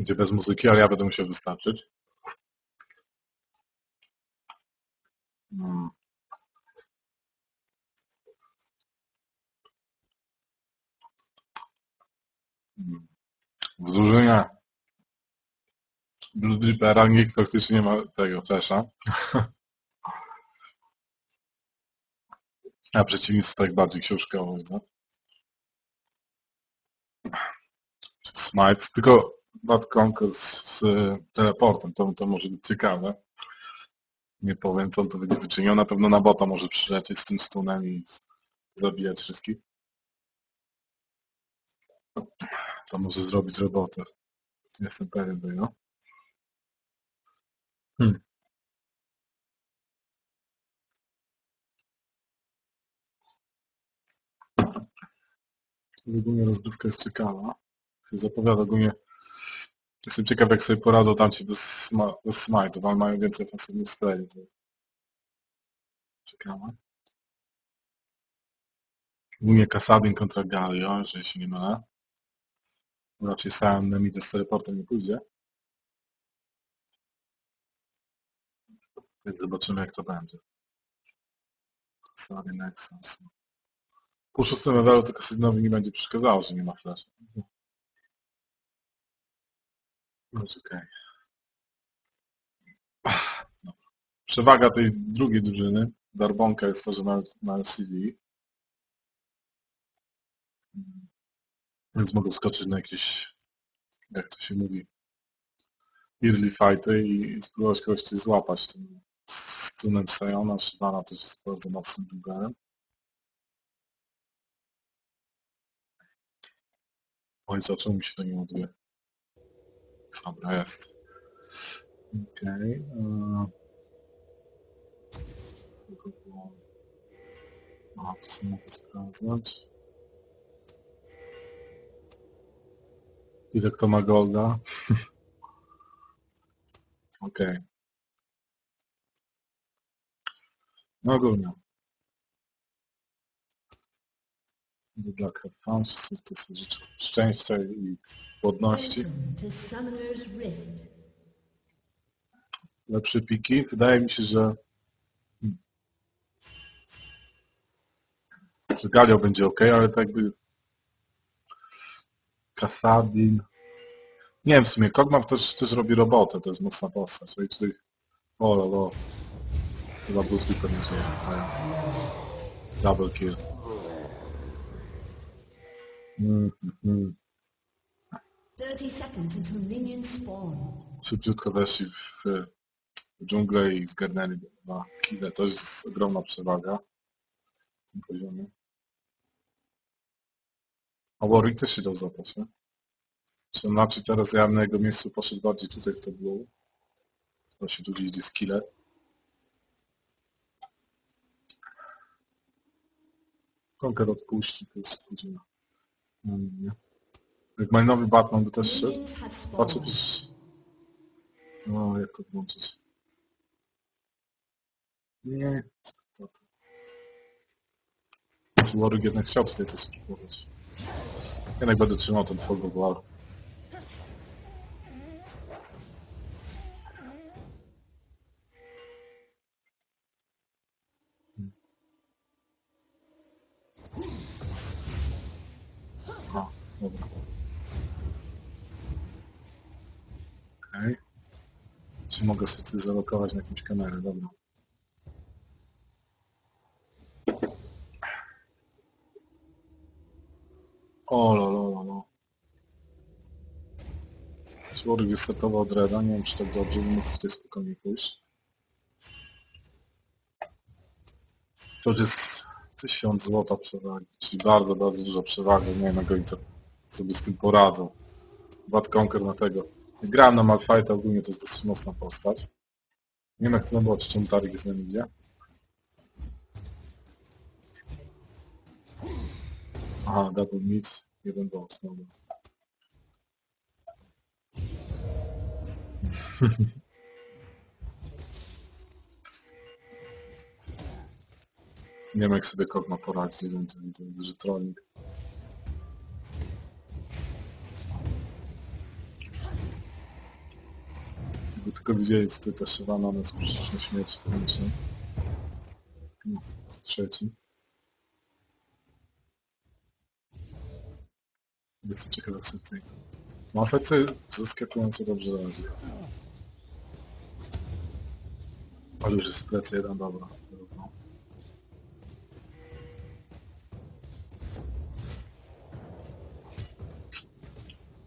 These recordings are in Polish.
Będzie bez muzyki, ale ja będę musiał wystarczyć. Mm. Mm. W drużynie Blue Drippera nikt praktycznie nie ma tego flesza. A przeciwnicy tak bardziej książkowo, widzę. Smite, tylko Conquer z, teleportem, to, to może być ciekawe. Nie powiem, co on to będzie wyczyniał. Na pewno na bota może przylecieć z tym stunem i zabijać wszystkich. To może zrobić robotę. Jestem pewien tego. Hmm. Ogólnie rozgrywka jest ciekawa. Zapowiada ogólnie. Jestem ciekaw jak sobie poradzą tamci bez, sma bez smite'ów, mają więcej ofensywnych spray. To... Ciekawe. Ogólnie Kasadin kontra Galio, jeżeli się nie mylę. Raczej sam na z teleportem nie pójdzie. Więc zobaczymy jak to będzie. Kasadin Nexus. Po szóstym levelu to Kasadinowi nie będzie przeszkadzało, że nie ma flasha. No jest okej. No. Przewaga tej drugiej drużyny, Darbonka jest to, że mają, mają. Więc mogą skoczyć na jakieś, jak to się mówi, early fighty i spróbować kogoś coś złapać. Tym strunem Sayona, Shivana też jest bardzo mocnym długarem. Oj, zaczął mi się to nie ładuje. Dobra, jest. Okej. Okay. A, to sobie mogę sprawdzać. Ile kto ma golda? Okej. Okay. No ogólnie. Good luck, have fun, wszyscy to są życzę szczęścia i płodności. Lepsze piki. Wydaje mi się, że że Galio będzie ok, ale tak jakby Kasadin. Nie wiem w sumie, Kog'Maw też, też robi robotę, to jest mocna postać. No i tutaj... O, lo, lo. Chyba Double kill. Mm, mm, Szybciutko weszli w, dżunglę i zgarnęli dwa kile. To jest ogromna przewaga w tym poziomie. A Warwick też się dał zapać, nie? To znaczy teraz ja na jego miejscu poszedł bardziej tutaj w to było. Właśnie tu gdzieś idzie skille. Konker odpuści, to jest godzina. No, nie, nie. Jak malinowy Batman by też szedł. Have Patrzę. No, jak to włączyć? Nie, to to. Czy Warwick jednak chciał tutaj coś spróbować? Jednak będę trzymał ten Fog of War. A, dobra. Okej. Czy mogę sobie zalokować na jakąś kamerę? Dobra. O, lo, lo, lo, lo. Człowiek wystartował dreda, nie wiem czy tak dobrze, bym mógł tutaj spokojnie pójść. To jest 1000 złota przewagi, czyli bardzo, bardzo duża przewaga, nie wiem jak oni sobie z tym poradzą. Bad Conquer na tego. Grałem na Malfighta, ogólnie to jest dosyć mocna postać. Nie wiem jak to było, czy czemu Tarik jest na midzie. Aha, double mix, jeden boss, dobra. Nie wiem jak sobie Kogma wiem, to widzę, widzę, że trolling. Jakby tylko widzieli, co ty też Shyvana na skuteczne śmierci klinicznej. No, trzeci. Jest ciekawe sytuacja. Malfecy zaskakująco dobrze radzi. Ale już jest plecy jeden, dobra.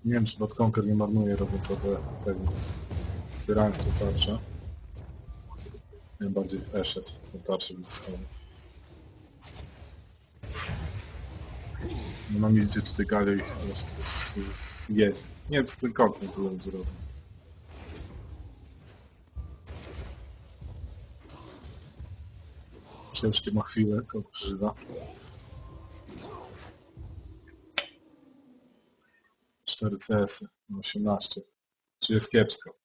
Nie wiem, czy Bad nie marnuje robiąc te, tego. Zbierając tą tarczę. Ja bardziej w E szedł, tą tarczę by zostało. No mam idzie tutaj Galio ich po prostu z- z- zjedzie. Nie wiem, co ten konkur w ogóle będzie robił. Ciężkie ma chwilę, kogo przeżywa. 4 CS, 18. Czy jest kiepsko?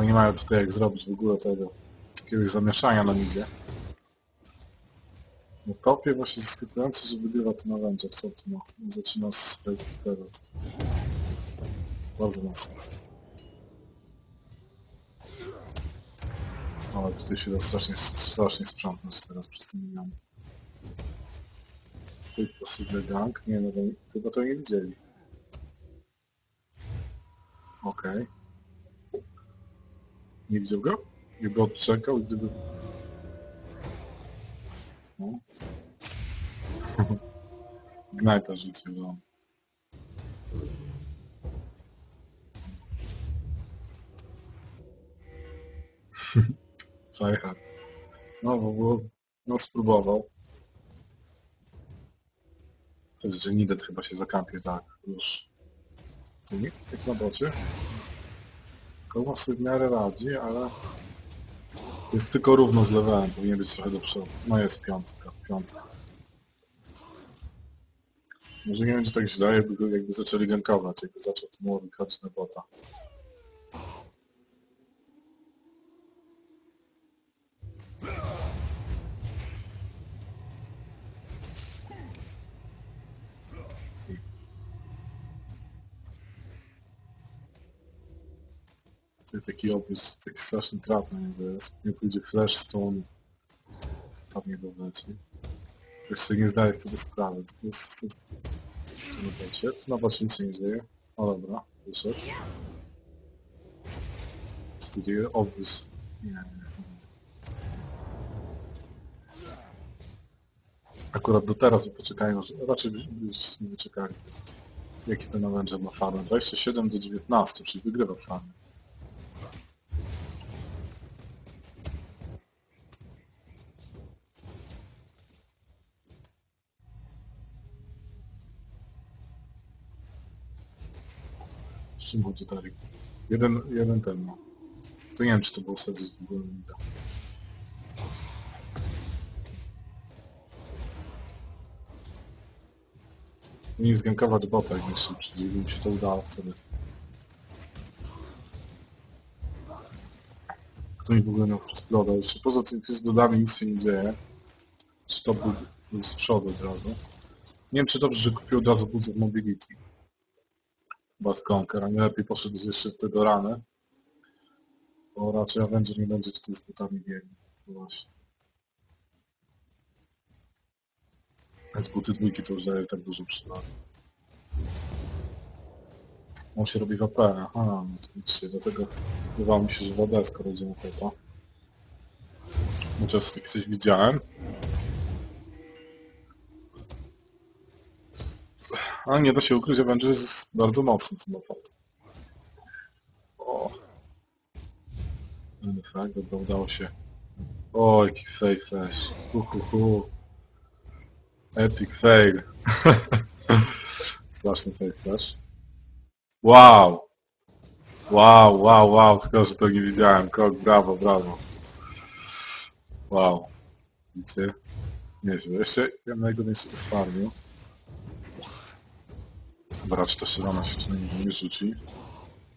No chyba nie mają tutaj jak zrobić w ogóle tego jakiegoś zamieszania na midzie. No topie właśnie zaskakujące, że wygrywa ten Avenger, co tu ma? Zaczyna z swojego pewot. Bardzo mocno. Ale tutaj się da strasznie, strasznie sprzątnąć teraz przez ten milion. Tutaj possible gang? Nie, no to, chyba to nie widzieli. Okej. Nie widział go? Jakby odczekał, gdyby... No. Gnajta życie, no. Tryhard. No, bo było... No, spróbował. To jest, że Nidet chyba się zakampił, tak, już. To nie, jak na bocie. Koło sobie w miarę radzi, ale... Jest tylko równo z levelem, powinien być trochę do przodu. No jest piątka, piątka. Może nie będzie tak źle, jakby, jakby zaczęli gankować, jakby zaczął ten młody na bota. Tutaj taki opis, taki straszny trap na niego jest. Nie pójdzie flash stone, tam nie doleci. Ktoś sobie nie zdaje z tego sprawy. To jest. Tu na bocie, tu na nic się nie dzieje. O dobra, wyszedł. Co tu dzieje? Obóz. Nie, nie. Akurat do teraz by poczekają, że raczej by by nie wyczekali. Jaki ten Avenger ma farmę? 27 do 19, czyli wygrywa farmę. Dalej? Jeden, jeden ten ma. To nie wiem, czy to był set z ogóle nie zgankować bota jak najszybciej, żeby mi się to udało wtedy. Kto mi w ogóle miał Frostbloda? Jeszcze poza tym Frostbloodami nic się nie dzieje. Czy to był, z przodu od razu? Nie wiem, czy dobrze, że kupił od razu of Mobility. Bad Conquer, a nie lepiej poszedł jeszcze w tego ranę. Bo raczej Avenger nie będzie tutaj z butami biegł. No Właśnie. Z buty dwójki to już daje tak dużo przewagi. On się robi w AP, aha, no to widzicie, dlatego wydawało mi się, że woda skoro idzie na topa. Chociaż tak coś widziałem. Ale nie da się ukryć, Avengers jest bardzo mocny fakt. O. Ten efekt, dobra, udało się. O, jaki fail flash. Hu, hu, hu. Epic fail. Straszny fail flash. Wow! Wow, wow, wow, szkoda, że to nie widziałem. Kok, brawo, brawo. Wow. Widzicie? Nieźle. Jeszcze jego miejscu to sfarmił. Brać to się rana się czy nie, rzuci.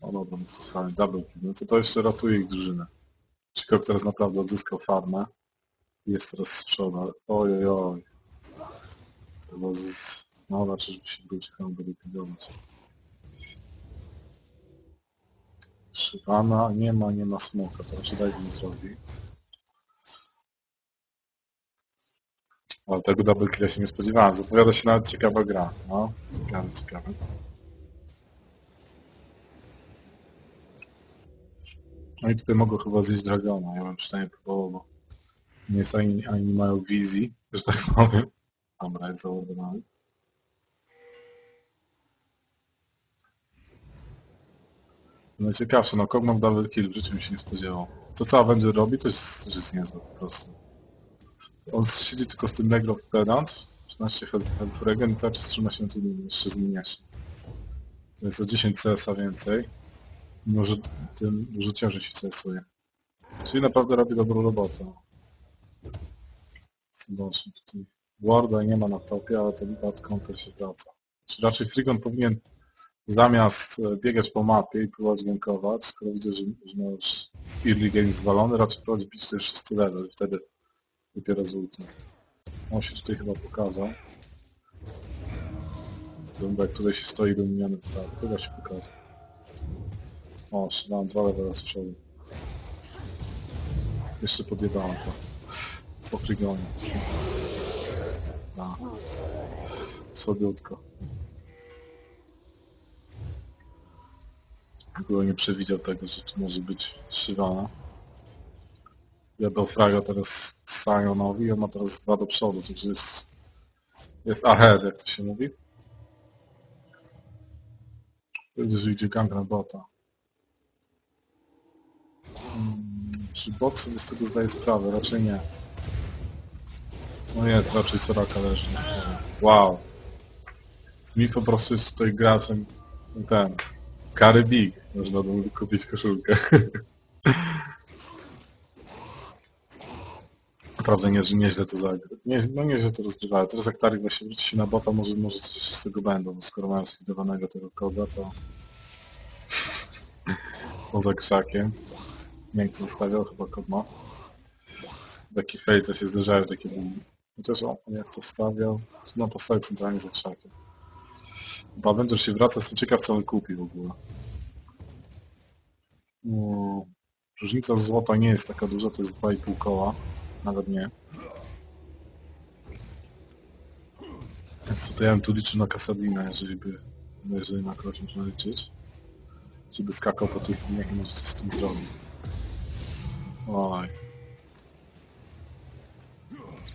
O dobra, no to sfarmi double kill. No to to jeszcze ratuje ich drużynę. Chicago teraz naprawdę odzyskał farmę. Jest teraz z przodu. ale Oj. To było z... No, znaczy, żeby się go ciekawe go likwidować. Szywana, nie ma, nie ma smoka, to raczej daj mi zrobi. Ale tego double killa się nie spodziewałem. Zapowiada się nawet ciekawa gra. No, ciekawe, ciekawe. No i tutaj mogą chyba zjeść Dragona. Ja bym przynajmniej próbował, bo nie jest ani, ani nie mają wizji, że tak powiem. Dobra, jest załadowany. Najciekawsze, no Kog'Maw double kill, w życiu bym się nie spodziewał. To co Avenger robi, to jest, to jest niezłe po prostu. On siedzi tylko z tym Negro Pedant, 13 health regen i cały czas trzyma się na tym jeszcze zmieniasz. To jest o 10 CS-a więcej. Mimo, że tym dużo ciężej się CS-uje. Czyli naprawdę robi dobrą robotę. Zobaczmy tutaj. Warda nie ma na topie, ale ten bad counter się wraca. Czy raczej Frigon powinien zamiast e, biegać po mapie i próbować gankować, skoro widzę, że, że ma już early game zwalony, raczej próbować bić ten szósty level, wtedy dopiero z. On się tutaj chyba pokazał. To jak tutaj się stoi dominiony prawo, chyba się pokazał. O, trzymałem dwa levele z przodu. Jeszcze podjebałem to. Po Frigonie. A. Słabiutko. W ogóle nie przewidział tego, że tu może być Shyvana. Ja do fraga teraz Sionowi, on ma teraz dwa do przodu, także jest, jest ahead, jak to się mówi. Widzę, że idzie gang na bota. Hmm, Czy bot sobie z tego zdaje sprawę? Raczej nie. No jest, raczej Soraka leży na stole. Wow. Smith po prostu jest tutaj graczem ten. Kary Big. Można by kupić koszulkę. Naprawdę nie, nieźle to zagra. Nie, no nieźle to rozgrywają. Teraz jak Tarik właśnie wróci się na bota, może, może coś z tego będą. bo Skoro mają sfidowanego tego koga, to poza krzakiem. Kto zostawiał, chyba kod ma. Taki fail to się zdarzają, takie bugi. Chociaż on jak to stawiał, no postawił centralnie za krzakiem. Bo Avenger się wraca, jestem ciekaw co on kupi w ogóle. No, różnica złota nie jest taka duża, to jest 2,5 koła. Nawet nie. Więc tutaj ja bym tu liczył na Kasadina, jeżeli by, jeżeli na kogoś można liczyć. Żeby skakał po tych liniach i może coś z tym zrobił. Oj.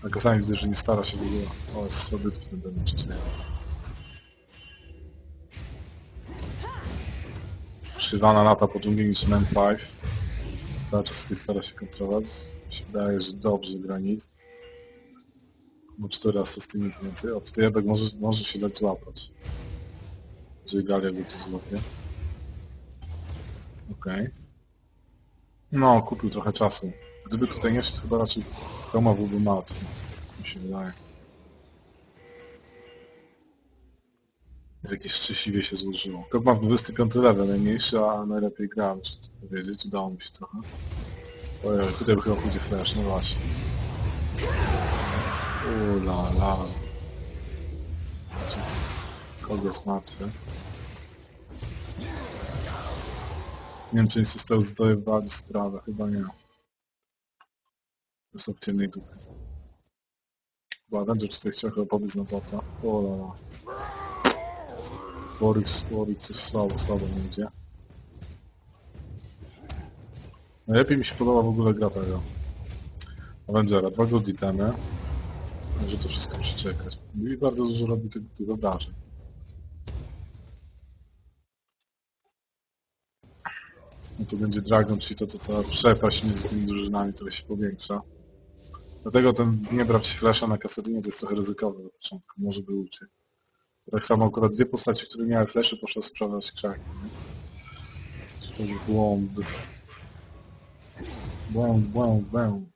A czasami widzę, że nie stara się w ogóle. O, jest słabytki ten damage, nie? Szywana lata potężniej niż Man 5. Cały czas tutaj stara się kontrolować. Się wydaje, że dobrze gra nic. Bo 4 asysty nic więcej. O, tutaj Ebek może, może się dać złapać. Jeżeli Galia go to złapie. Okej. No, kupił trochę czasu. Gdyby tutaj nie szedł, chyba raczej Roma byłby martwy. Mi się wydaje. Jest jakieś szczęśliwie się złożyło. Kok ma 25 level, najmniejszy, a najlepiej gra, muszę to powiedzieć. Udało mi się trochę. Ojej, tutaj chyba pójdzie flash, no właśnie. Ula la. Kogo jest martwy? Nie wiem, czy nie został zdojewali sprawę, chyba nie. Jest w ciemnej dupy. Chyba Avenger tutaj chciał chyba pobiec na bota. O la. Warwick, Warwick coś słabo, słabo nie idzie. Najlepiej mi się podoba w ogóle gra tego. Avengera, dwa good itemy. Może to wszystko przeczekać. I bardzo dużo robi tych obrażeń. No to będzie Dragon, czyli to, to ta przepaść między tymi drużynami trochę się powiększa. Dlatego ten nie brać flasha na kasetynie to jest trochę ryzykowne na początku, może by uciekł. Tak samo akurat dwie postacie, które miały fleszy poszły sprzedać krzaki. nie? To jest błąd. Błąd, błąd, błąd.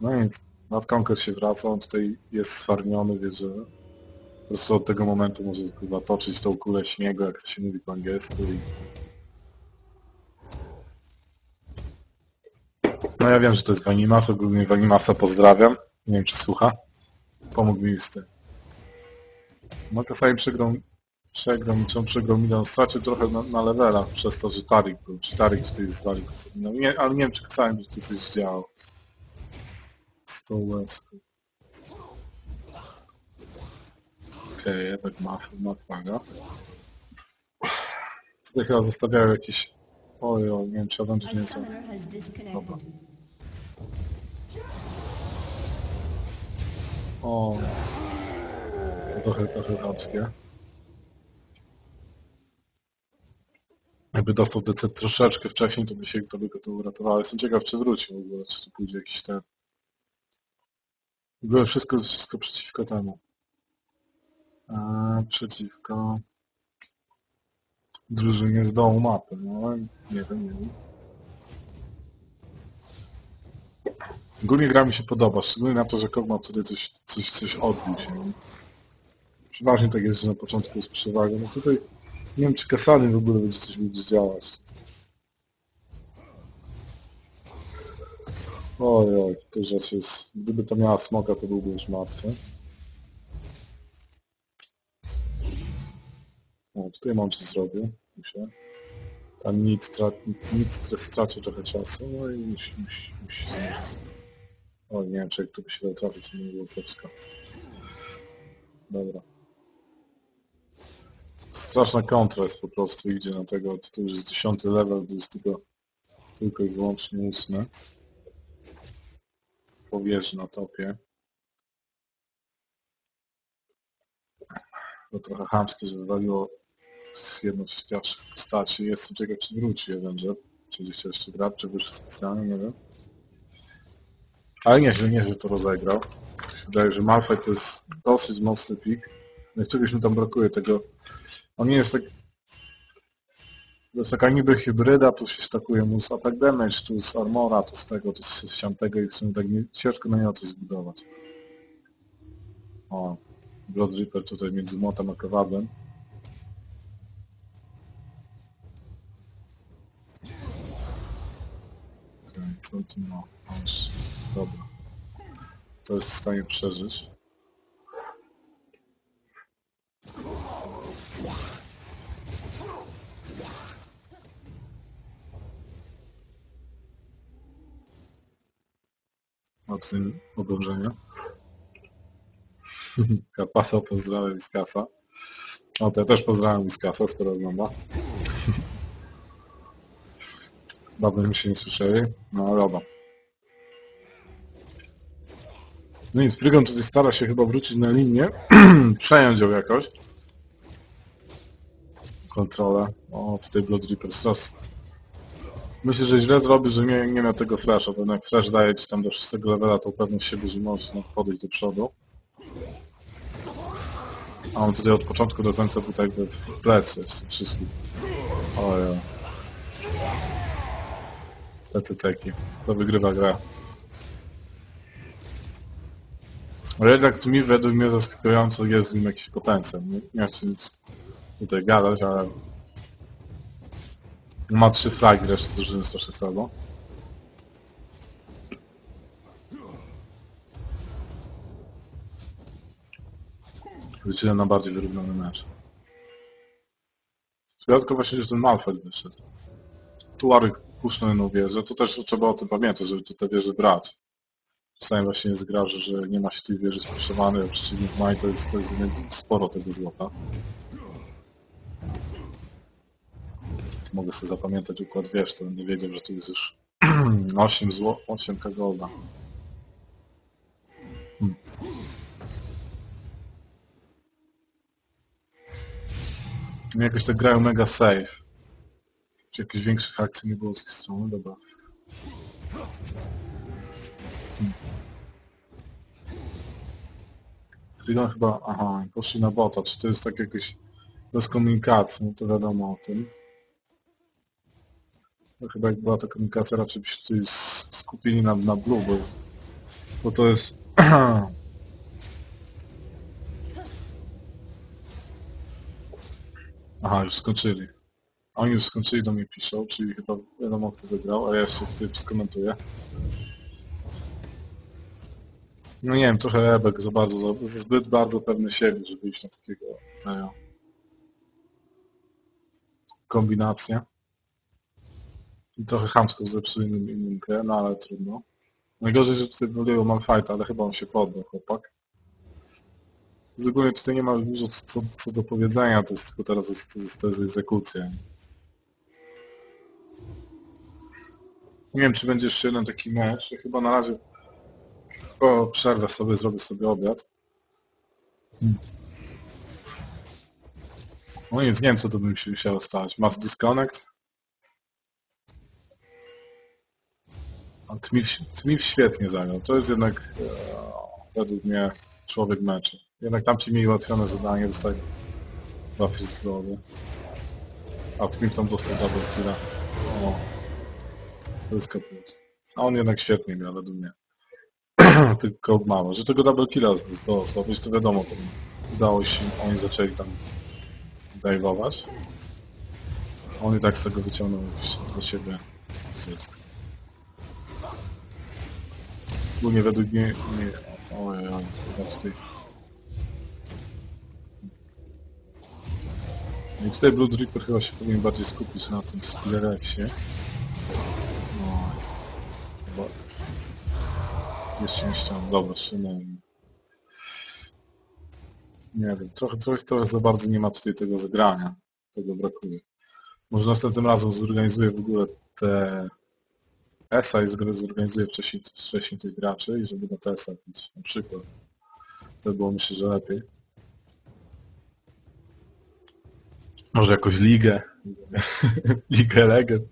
No nic, Mad Conquer się wraca, on tutaj jest sfarmiony, wie, że po prostu od tego momentu może chyba toczyć tą kulę śniegu, jak to się mówi po angielsku i No ja wiem, że to jest Vanimas, ogólnie Vanimasa pozdrawiam. Nie wiem, czy słucha. Pomógł mi z tym. No czasami przegrał, przegrał, przegrał milion, stracił trochę na, na levelach przez to, że Tarik był, czy Tarik tutaj zwalił. No, nie, ale nie wiem, czy czasami by to coś działo. 100 łezków. Okej, jednak ma, ma flaga. Tutaj chyba zostawiają jakieś... Oj, oj, nie wiem, czy Avengers nie są. disconnected. O, to trochę, trochę chamskie. Jakby dostał DC troszeczkę wcześniej, to by się to by go to uratowało. Jestem ciekaw, czy wróci w ogóle, czy tu pójdzie jakiś ten... Ogóle wszystko, wszystko przeciwko temu. A, przeciwko... Drużynie z dołu mapy, no nie wiem, nie wiem. Ogólnie gra mi się podoba, szczególnie na to, że Kogma tutaj coś, coś, coś się. nie? Przeważnie tak jest, że na początku jest przewaga. No tutaj nie wiem, czy Kasany w ogóle będzie coś mógł zdziałać. Oj, oj, to rzecz jest... Gdyby to miała smoka, to byłby już martwy. O, tutaj mam co zrobię. Muszę. Tam nic, tra... nic stracił trochę czasu, no i musi, musi, musi o, nie wiem, czy jak tu by się dał trafić, to nie było kiepsko. Dobra. Straszna kontra jest po prostu, idzie na tego, to już jest dziesiąty level, to jest tylko, tylko i wyłącznie ósmy. Po wieży na topie. To trochę chamskie, że wywaliło z jedną z pierwszych postaci. Jestem ciekaw, czy wróci że czy gdzieś jeszcze grać, czy wyszedł specjalnie, nie wiem. Ale nieźle, nieźle to rozegrał. Wydaje, że Malphite to jest dosyć mocny pik. No i czegoś mi tam brakuje tego. On nie jest tak... To jest taka niby hybryda, tu się stakuje mu z attack damage, tu z armora, tu z tego, tu z siamtego i w sumie tak nie, ciężko na niego to zbudować. O, Blood Reaper tutaj między młotem a kowadłem. Okej, co tu ma? Dobra. To jest w stanie przeżyć. Tym obrążenia. Kapasa pozdrawiam Wiskasa. O, to ja też pozdrawiam Wiskasa, skoro ogląda. Bardzo mi się nie słyszeli, no ale dobra. No nic, Frygon tutaj stara się chyba wrócić na linię, przejąć ją jakoś. Kontrolę. O, tutaj Blood Reaper teraz. Myślę, że źle zrobi, że nie, nie miał tego flasha, bo jak flash daje ci tam do 6 levela, to pewność siebie, że możesz no, podejść do przodu. A on tutaj od początku do końca był tak w plecy z tym wszystkim. Ojej. Te cyceki. To wygrywa gra. Ale jednak mi według mnie zaskakująco jest w nim jakiś potencjał. Nie, nie chcę nic tutaj gadać, ale ma trzy flagi, reszta drużyny strasznie słabo. Liczyłem na bardziej wyrównany mecz. Tylko właśnie, że ten Malfeld wyszedł. Tu Warwick puszczał jedną wieżę, to też trzeba o tym pamiętać, żeby tu te wieże brać. Czasami właśnie jest gra, że, że nie ma się tej wieży spuszowanej, a przeciwnik ma i to jest, to jest sporo tego złota. Mogę sobie zapamiętać układ wież, to będę wiedział, że tu jest już 8 zł, 8 golda. Hmm. No Jakoś tak grają mega safe. Czy jakichś większych akcji nie było z ich strony? Dobra. Freedom chyba, aha, poszli na bota, czy to jest tak jakoś bez komunikacji, no to wiadomo o tym. No chyba jak była ta komunikacja, raczej by się tutaj skupili na, na blue, bo, bo to jest... Aha, już skończyli. Oni już skończyli do mnie piszą, czyli chyba wiadomo kto wygrał, a ja jeszcze tutaj skomentuję. No nie wiem, trochę Ebek za bardzo, za, zbyt bardzo pewny siebie, żeby iść na takiego e, kombinację. Trochę chamsko zepsuł innym, innym grę, no ale trudno. Najgorzej, że tutaj wyleją Malfighta, ale chyba on się poddał, chłopak. Z ogóle tutaj nie ma dużo co, co, do powiedzenia, to jest tylko teraz jest, to jest, egzekucja. Nie wiem, czy będzie jeszcze jeden taki mecz. Chyba na razie po przerwę sobie zrobię sobie obiad. Hmm. No nic, nie wiem co to bym się musiało stać. Mass disconnect? A Tmif, Tmif świetnie zagrał. To jest jednak e, według mnie człowiek meczu. Jednak tamci mieli ułatwione zadanie, dostali dwa fizglowy. A Tmif tam dostał double killa. O, to jest kaput. A on jednak świetnie gra według mnie. Tylko mało. Że tego double killa zdobyć, to wiadomo, to udało się, oni zaczęli tam dajwować. On i tak z tego wyciągnął do siebie zysk. Ogólnie według mnie... Nie, ojej, oj, chyba tutaj... No I tutaj Blood Reaper chyba się powinien bardziej skupić na tym Skillerexie. No, chyba... Jeszcze nie chciałem, dobra, szynę. Nie wiem, trochę, trochę, trochę za bardzo nie ma tutaj tego zagrania. Tego brakuje. Może następnym razem zorganizuję w ogóle te ESA i zgr- zorganizuję wcześniej, wcześniej tych graczy i żeby na TESA mieć na przykład. To było myślę, że lepiej. Może jakąś ligę. ligę legend.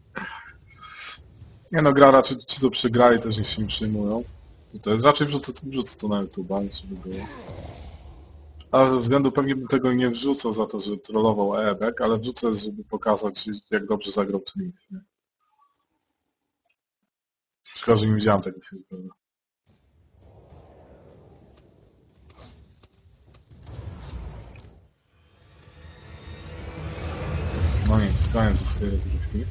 Nie no, gra raczej ci co przegrali też niech się nie przyjmują. I to jest raczej wrzucę, wrzucę to na YouTube, żeby było. Ale ze względu pewnie bym tego nie wrzucał za to, że trollował Ebek, ale wrzucę, żeby pokazać jak dobrze zagrał Twin. Szkoda, że nie widziałem tego filmu? No nic, koniec z tej rozgrywki.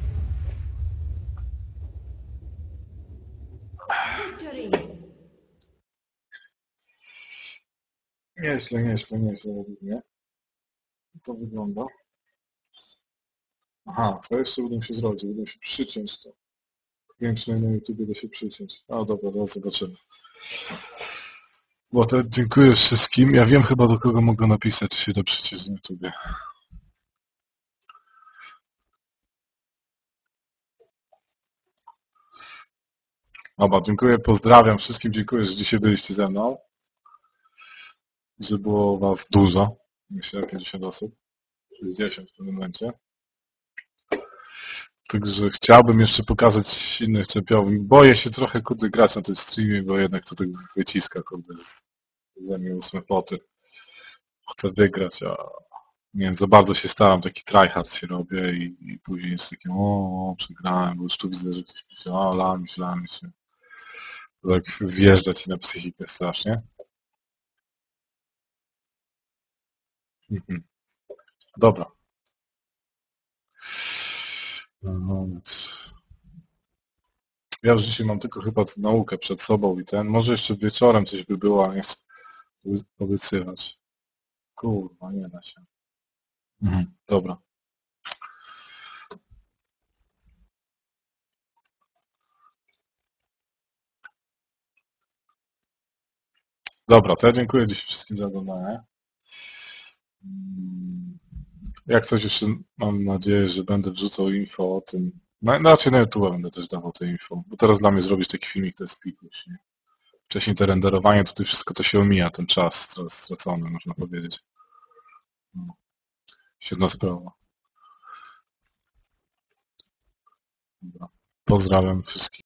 Victory! Nieźle, nieźle, nieźle według mnie. To wygląda. Aha, co jeszcze mi się zrobić? Mi się przyciąć to. Czy na YouTube da się przyciąć. A dobra, zaraz zobaczymy. Bo to dziękuję wszystkim. Ja wiem chyba do kogo mogę napisać, się da przyciąć na YouTubie. Dobra, dziękuję, pozdrawiam wszystkim, dziękuję, że dzisiaj byliście ze mną. Że było was dużo. Myślę, 50 osób. 60 w tym momencie. Także chciałbym jeszcze pokazać innych czempionów. Boję się trochę kurde grać na tym streamie, bo jednak to tak wyciska kurde ze mnie ósme poty. Chcę wygrać, a nie wiem, za bardzo się staram, taki tryhard się robię i, i później jest takie o, o, przegrałem, bo już tu widzę, że ktoś pisze, o, lami się, lami się. Tak wjeżdża ci na psychikę strasznie. Mhm. Dobra. Moment. Ja już dzisiaj mam tylko chyba naukę przed sobą i ten. Może jeszcze wieczorem coś by było, ale nie obiecywać. Kurwa, nie da się. Mhm. Dobra. Dobra, to ja dziękuję dzisiaj wszystkim za oglądanie. Jak coś jeszcze mam nadzieję, że będę wrzucał info o tym. No raczej na YouTube będę też dawał te info, bo teraz dla mnie zrobić taki filmik to jest pikuś, nie? Wcześniej te renderowanie, to wszystko to się omija, ten czas str- stracony, można powiedzieć. No. Sprawa. Pozdrawiam wszystkich.